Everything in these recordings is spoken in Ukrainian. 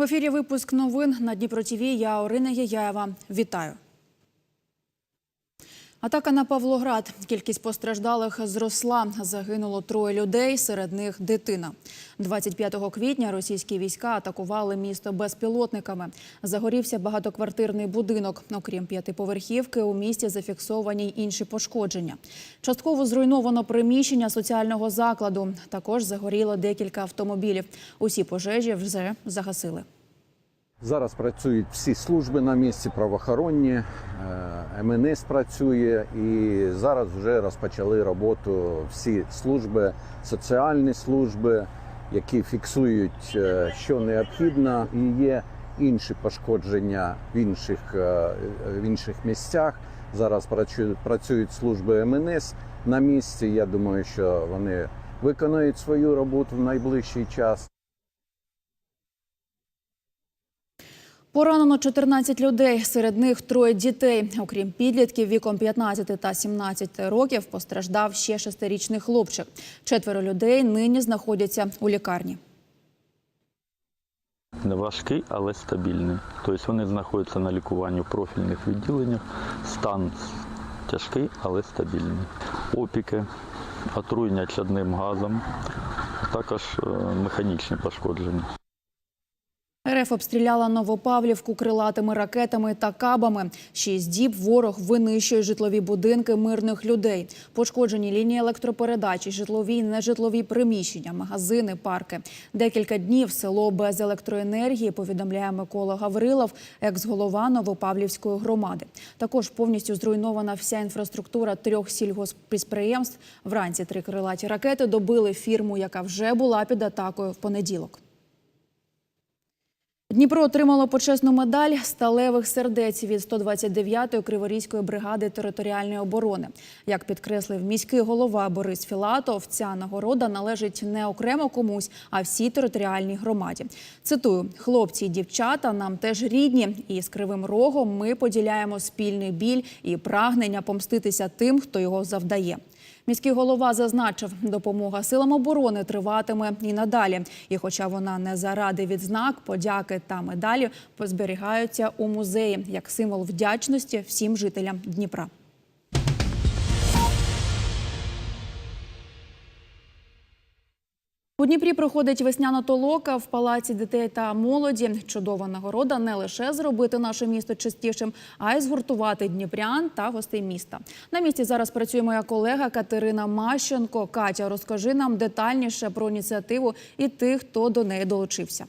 В ефірі випуск новин на Дніпро ТВ. Я Орина Яяєва. Вітаю. Атака на Павлоград. Кількість постраждалих зросла. Загинуло троє людей, серед них дитина. 25 квітня російські війська атакували місто безпілотниками. Загорівся багатоквартирний будинок. Окрім п'ятиповерхівки, у місті зафіксовані й інші пошкодження. Частково зруйновано приміщення соціального закладу. Також загоріло декілька автомобілів. Усі пожежі вже загасили. Зараз працюють всі служби на місці, правоохоронні, е, МНС працює і зараз вже розпочали роботу всі служби, соціальні служби, які фіксують, е, що необхідно, і є інші пошкодження в інших, е, в інших місцях. Зараз працюють, служби МНС на місці. Я думаю, що вони виконають свою роботу в найближчий час. Поранено 14 людей, серед них троє дітей. Окрім підлітків віком 15 та 17 років, постраждав ще шестирічний хлопчик. Четверо людей нині знаходяться у лікарні. Важкий, але стабільний. Тобто вони знаходяться на лікуванні в профільних відділеннях. Стан тяжкий, але стабільний. Опіки, отруєння чадним газом, також е, механічні пошкодження. РФ обстріляла Новопавлівку крилатими ракетами та кабами. Шість діб ворог винищує житлові будинки мирних людей. Пошкоджені лінії електропередачі, житлові і нежитлові приміщення, магазини, парки. Декілька днів село без електроенергії, повідомляє Микола Гаврилов, екс-голова Новопавлівської громади. Також повністю зруйнована вся інфраструктура трьох сільгосппідприємств. Вранці три крилаті ракети добили фірму, яка вже була під атакою в понеділок. Дніпро отримало почесну медаль сталевих сердець від 129-ї Криворізької бригади територіальної оборони. Як підкреслив міський голова Борис Філатов, ця нагорода належить не окремо комусь, а всій територіальній громаді. Цитую: хлопці і дівчата нам теж рідні, і з кривим рогом ми поділяємо спільний біль і прагнення помститися тим, хто його завдає. Міський голова зазначив, допомога силам оборони триватиме і надалі. І хоча вона не заради відзнак, подяки та медалі зберігаються у музеї як символ вдячності всім жителям Дніпра. У Дніпрі проходить весняна толока в палаці дітей та молоді. Чудова нагорода не лише зробити наше місто чистішим, а й згуртувати дніпрян та гостей міста. На місці зараз працює моя колега Катерина Мащенко. Катя, розкажи нам детальніше про ініціативу і тих, хто до неї долучився.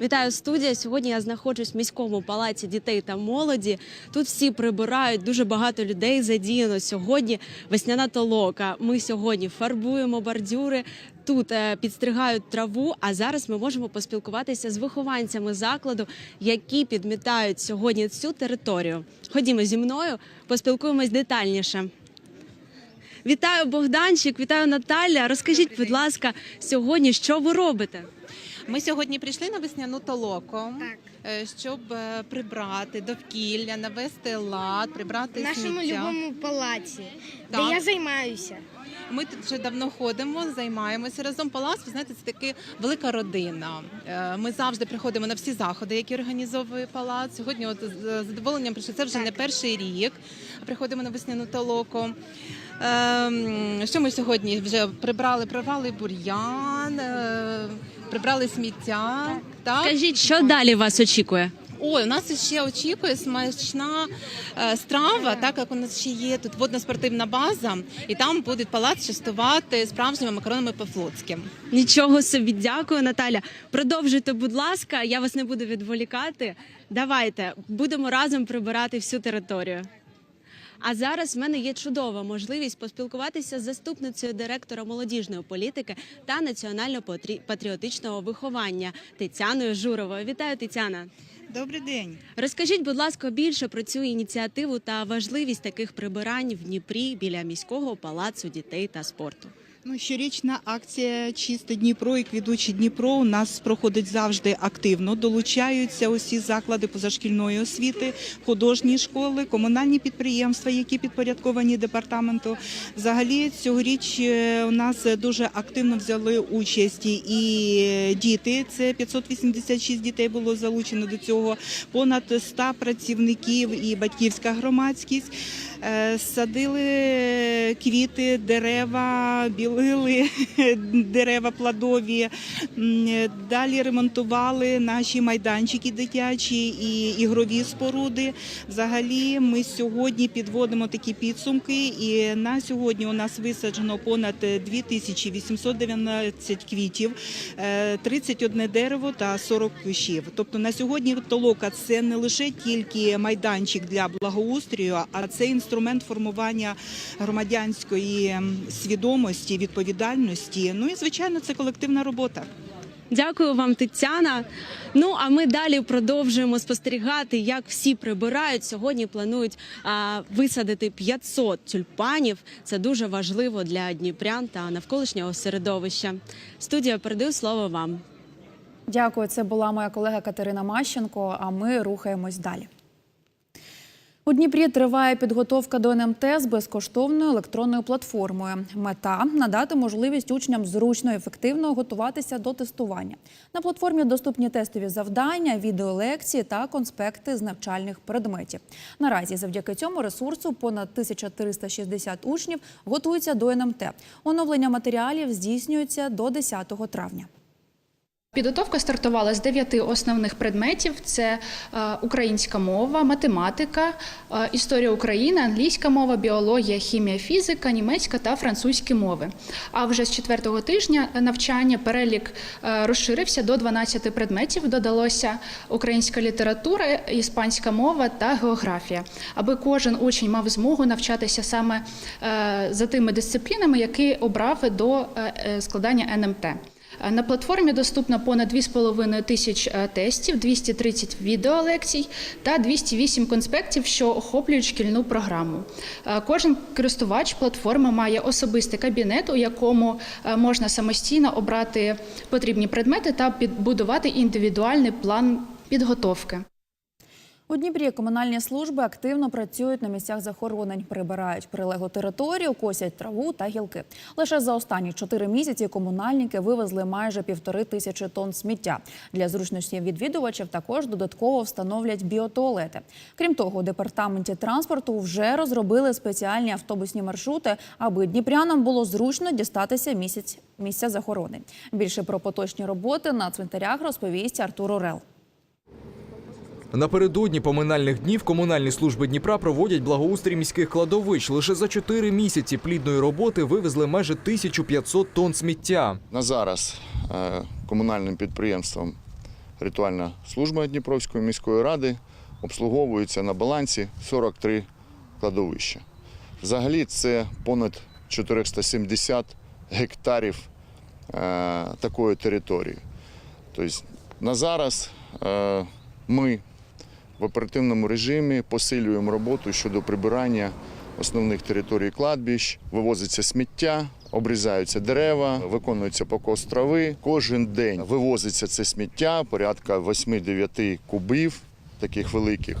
Вітаю студія. Сьогодні я знаходжусь в міському палаці дітей та молоді. Тут всі прибирають дуже багато людей задіяно. Сьогодні весняна толока. Ми сьогодні фарбуємо бордюри. Тут е, підстригають траву. А зараз ми можемо поспілкуватися з вихованцями закладу, які підмітають сьогодні цю територію. Ходімо зі мною, поспілкуємось детальніше. Вітаю Богданчик, вітаю Наталя. Розкажіть, будь ласка, сьогодні що ви робите? Ми сьогодні прийшли на весняну толоку, е, щоб е, прибрати довкілля, навести лад, прибрати в нашому сміття. любому палаці, Так. де я займаюся. Ми тут вже давно ходимо, займаємося разом. Палац, ви знаєте, це така велика родина. Е, Ми завжди приходимо на всі заходи, які організовує палац. Сьогодні, от з задоволенням прийшли. Це вже не перший рік. Приходимо на весняну толоку. Ем, Що ми сьогодні вже прибрали? Прибрали бур'ян, прибрали сміття. Так. Скажіть, що далі вас очікує? Ой, у нас ще очікує смачна е, страва, так як у нас ще є тут водно-спортивна база, і там буде палац частувати справжніми макаронами по-флотськи. Нічого собі, дякую, Наталя. Продовжуйте, будь ласка, я вас не буду відволікати. Давайте будемо разом прибирати всю територію. А зараз в мене є чудова можливість поспілкуватися з заступницею директора молодіжної політики та національно-патріотичного виховання Тетяною Журовою. Вітаю, Тетяна. Добрий день. Розкажіть, будь ласка, більше про цю ініціативу та важливість таких прибирань в Дніпрі біля міського палацу дітей та спорту. Ну, щорічна акція Чисте Дніпро і квітуче Дніпро у нас проходить завжди активно. Долучаються усі заклади позашкільної освіти, художні школи, комунальні підприємства, які підпорядковані департаменту. Взагалі цьогоріч е, у нас дуже активно взяли участь і діти. Це 586 дітей було залучено до цього. Понад 100 працівників і батьківська громадськість. Е, Садили квіти, дерева, білили дерева плодові. Далі ремонтували наші майданчики дитячі і ігрові споруди. Взагалі, ми сьогодні підводимо такі підсумки, і на сьогодні у нас висаджено понад 2819 квітів, е, 31 дерево та 40 кущів. Тобто на сьогодні толока це не лише тільки майданчик для благоустрою, а це інструмент формування громадянської м, свідомості, відповідальності. Ну і звичайно, це колективна робота. Дякую вам, Тетяна. Ну а ми далі продовжуємо спостерігати, як всі прибирають. Сьогодні планують а, висадити 500 тюльпанів. Це дуже важливо для дніпрян та навколишнього середовища. Студія передаю слово вам. Дякую. Це була моя колега Катерина Мащенко. А ми рухаємось далі. У Дніпрі триває підготовка до НМТ з безкоштовною електронною платформою. Мета надати можливість учням зручно і ефективно готуватися до тестування. На платформі доступні тестові завдання, відеолекції та конспекти з навчальних предметів. Наразі завдяки цьому ресурсу понад 1360 учнів готуються до НМТ. Оновлення матеріалів здійснюється до 10 травня. Підготовка стартувала з дев'яти основних предметів: це е, українська мова, математика, е, історія України, англійська мова, біологія, хімія, фізика, німецька та французькі мови. А вже з четвертого тижня навчання перелік е, розширився до 12 предметів. Додалося українська література, іспанська мова та географія, аби кожен учень мав змогу навчатися саме за тими дисциплінами, які обрав до складання НМТ. На платформі доступно понад 2,5 тисяч е, тестів, 230 відеолекцій та 208 конспектів, що охоплюють шкільну програму. Е, Кожен користувач платформи має особистий кабінет, у якому е, можна самостійно обрати потрібні предмети та підбудувати індивідуальний план підготовки. У Дніпрі комунальні служби активно працюють на місцях захоронень, прибирають прилеглу територію, косять траву та гілки. Лише за останні чотири місяці комунальники вивезли майже півтори тисячі тонн сміття. Для зручності відвідувачів також додатково встановлять біотуалети. Крім того, у департаменті транспорту вже розробили спеціальні автобусні маршрути, аби дніпрянам було зручно дістатися місяць місця захоронень. Більше про поточні роботи на цвинтарях розповість Артур Орел. Напередодні поминальних днів комунальні служби Дніпра проводять благоустрій міських кладовищ. Лише за чотири місяці плідної роботи вивезли майже 1500 тонн сміття. На зараз е, комунальним підприємством ритуальна служба Дніпровської міської ради обслуговується на балансі 43 кладовища. Взагалі це понад 470 гектарів е, такої території. Тобто на зараз е, ми в оперативному режимі посилюємо роботу щодо прибирання основних територій кладбищ, вивозиться сміття, обрізаються дерева, виконується покос трави. Кожен день вивозиться це сміття, порядка 8-9 кубів. Таких великих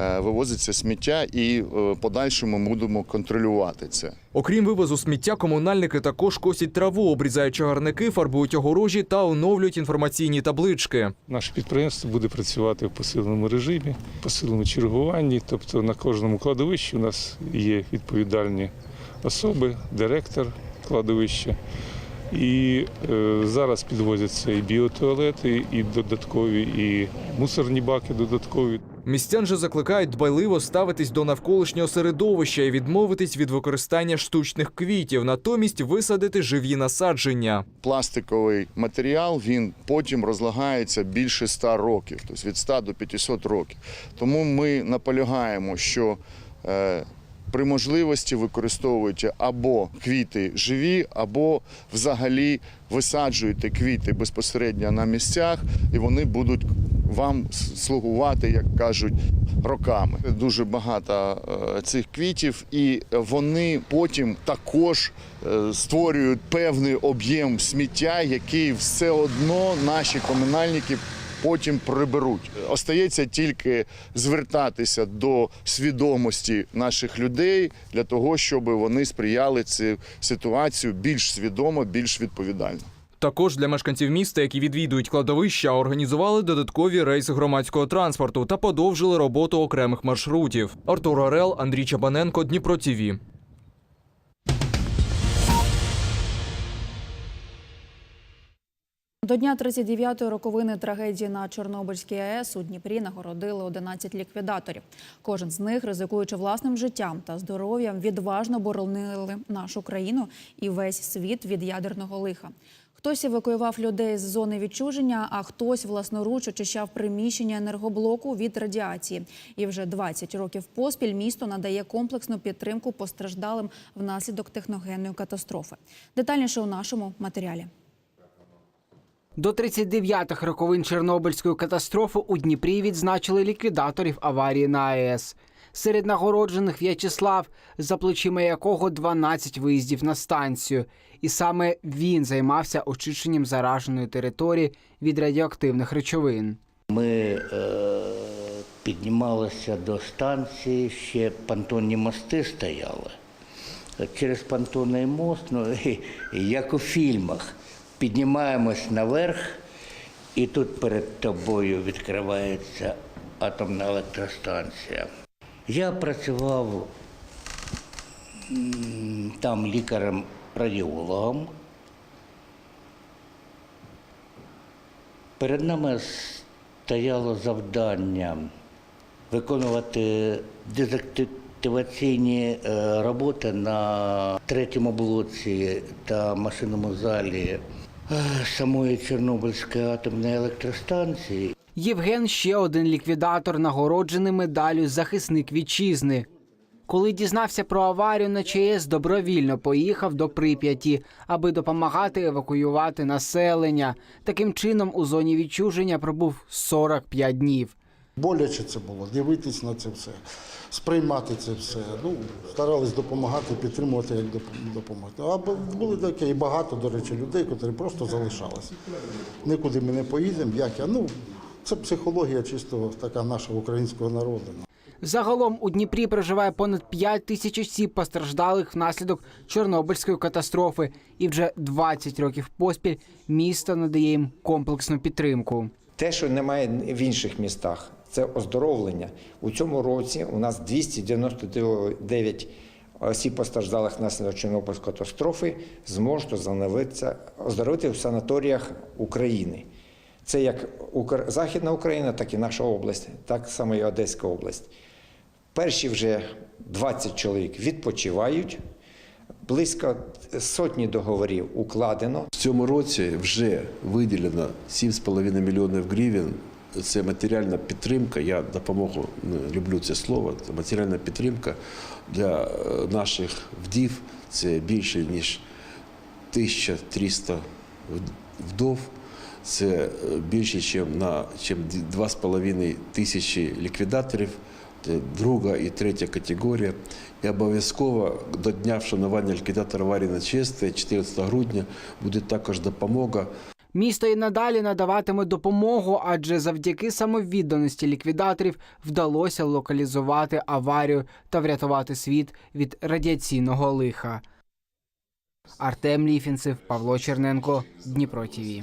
е, вивозиться сміття, і в подальшому ми будемо контролювати це. Окрім вивозу сміття, комунальники також косять траву, обрізають чагарники, фарбують огорожі та оновлюють інформаційні таблички. Наше підприємство буде працювати в посиленому режимі, в посиленому чергуванні. Тобто на кожному кладовищі у нас є відповідальні особи, директор кладовища. І е, зараз підвозяться і біотуалети, і додаткові, і мусорні баки додаткові. Містян же закликають дбайливо ставитись до навколишнього середовища і відмовитись від використання штучних квітів, натомість висадити живі насадження. Пластиковий матеріал він потім розлагається більше 100 років, тобто від 100 до 500 років. Тому ми наполягаємо, що е, при можливості використовуйте або квіти живі, або взагалі висаджуєте квіти безпосередньо на місцях, і вони будуть вам слугувати, як кажуть, роками. Дуже багато е, цих квітів, і вони потім також е, створюють певний об'єм сміття, який все одно наші комунальники потім приберуть. Остається тільки звертатися до свідомості наших людей для того, щоб вони сприяли цю ситуацію більш свідомо, більш відповідально. Також для мешканців міста, які відвідують кладовища, організували додаткові рейси громадського транспорту та подовжили роботу окремих маршрутів. Артур Орел, Андрій Чабаненко, Дніпро ТІВІ. Дня 39-ї роковини трагедії на Чорнобильській АЕС у Дніпрі нагородили 11 ліквідаторів. Кожен з них, ризикуючи власним життям та здоров'ям, відважно боронили нашу країну і весь світ від ядерного лиха. Хтось евакуював людей з зони відчуження, а хтось власноруч очищав приміщення енергоблоку від радіації. І вже 20 років поспіль місто надає комплексну підтримку постраждалим внаслідок техногенної катастрофи. Детальніше у нашому матеріалі. До 39-х роковин Чорнобильської катастрофи у Дніпрі відзначили ліквідаторів аварії на АЕС. Серед нагороджених В'ячеслав, за плечима якого 12 виїздів на станцію. І саме він займався очищенням зараженої території від радіоактивних речовин. Ми е, піднімалися до станції, ще понтонні мости стояли. Через понтонний мост, ну, як у фільмах, піднімаємось наверх, і тут перед тобою відкривається атомна електростанція. Я працював там лікарем-радіологом. Перед нами стояло завдання виконувати дезактиваційні е, роботи на третьому блоці та машинному залі самої Чорнобильської атомної електростанції. Євген ще один ліквідатор, нагороджений медаллю захисник вітчизни. Коли дізнався про аварію на ЧАЕС, добровільно поїхав до Прип'яті, аби допомагати евакуювати населення. Таким чином, у зоні відчуження пробув 45 днів. Боляче це було, дивитись на це все, сприймати це все. Ну, старались допомагати, підтримувати, як доп- допомогти. А були такі і багато, до речі, людей, які просто залишалися. Нікуди ми не поїдемо, як я. Ну, це психологія чисто така нашого українського народу. Загалом у Дніпрі проживає понад 5 тисяч осіб, постраждалих внаслідок Чорнобильської катастрофи, і вже 20 років поспіль місто надає їм комплексну підтримку. Те, що немає в інших містах, це оздоровлення. У цьому році у нас 299 осіб постраждалих внаслідок Чорнобильської катастрофи зможуть оздоровити в санаторіях України. Це як Західна Україна, так і наша область, так само і Одеська область. Перші вже 20 чоловік відпочивають, близько сотні договорів укладено. В цьому році вже виділено 7,5 мільйонів гривень. Це матеріальна підтримка. Я допомогу люблю це слово. Матеріальна підтримка для е, наших вдів. Це більше ніж 1300 вдов. Це е, більше, ніж на чим 2,5 тисячі ліквідаторів. Друга і третя категорія. І обов'язково до дня вшанування ліквідатора аварії на честе, 14 грудня, буде також допомога. Місто і надалі надаватиме допомогу, адже завдяки самовідданості ліквідаторів вдалося локалізувати аварію та врятувати світ від радіаційного лиха. Артем Ліфінцев, Павло Черненко, Дніпро ТІВІ.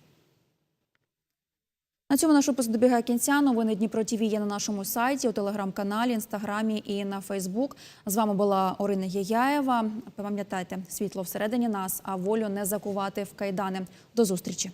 На цьому наш випуск добігає кінця. Новини Дніпро ТІВІ є на нашому сайті, у телеграм-каналі, інстаграмі і на Фейсбук. З вами була Орина Яяєва. Пам'ятайте, світло всередині нас, а волю не закувати в кайдани. До зустрічі.